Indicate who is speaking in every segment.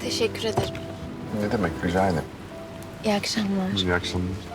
Speaker 1: Teşekkür ederim.
Speaker 2: Ne demek rica ederim.
Speaker 1: İyi akşamlar.
Speaker 2: İyi akşamlar.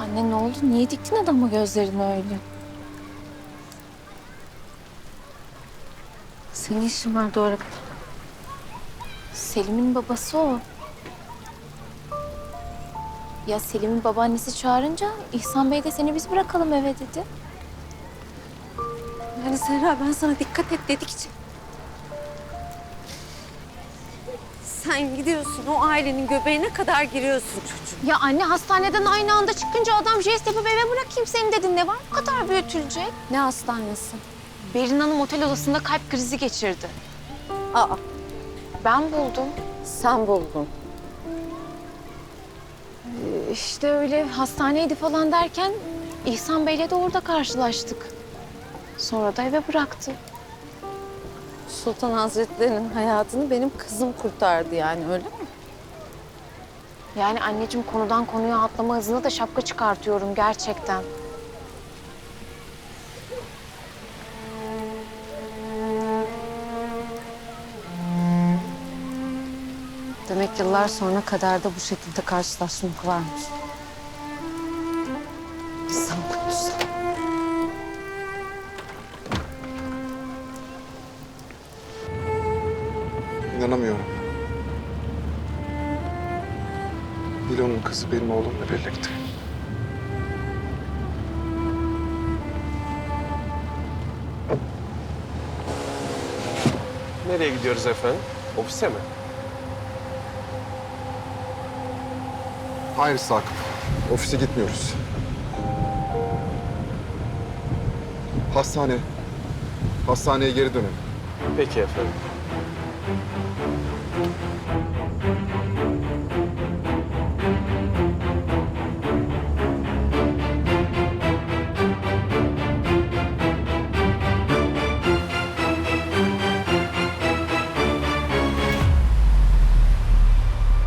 Speaker 1: Anne ne oldu? Niye diktin adama gözlerini öyle? Senin işin vardı o arabada. Selim'in babası o. Ya Selim'in babaannesi çağırınca İhsan Bey de seni biz bırakalım eve dedi.
Speaker 3: Yani Serra ben sana dikkat et dedikçe. Sen gidiyorsun o ailenin göbeğine kadar giriyorsun çocuğum.
Speaker 1: Ya anne hastaneden aynı anda çıkınca adam jest yapıp eve bırakayım seni dedin. Ne var bu kadar büyütülecek?
Speaker 3: Ne hastanesi?
Speaker 1: Berin Hanım otel odasında kalp krizi geçirdi.
Speaker 3: Aa
Speaker 1: Ben buldum.
Speaker 3: sen buldun.
Speaker 1: İşte öyle hastaneydi falan derken İhsan Bey'le de orada karşılaştık. Sonra da eve bıraktı.
Speaker 3: Sultan Hazretleri'nin hayatını benim kızım kurtardı yani öyle mi?
Speaker 1: Yani anneciğim konudan konuya atlama hızına da şapka çıkartıyorum gerçekten.
Speaker 3: Demek yıllar sonra kadar da bu şekilde karşılaşmak varmış.
Speaker 2: Dilo'nun kızı benim oğlumla birlikte.
Speaker 4: Nereye gidiyoruz efendim? Ofise mi?
Speaker 2: Hayır Sakıp. Ofise gitmiyoruz. Hastane. Hastaneye geri dönelim.
Speaker 4: Peki efendim.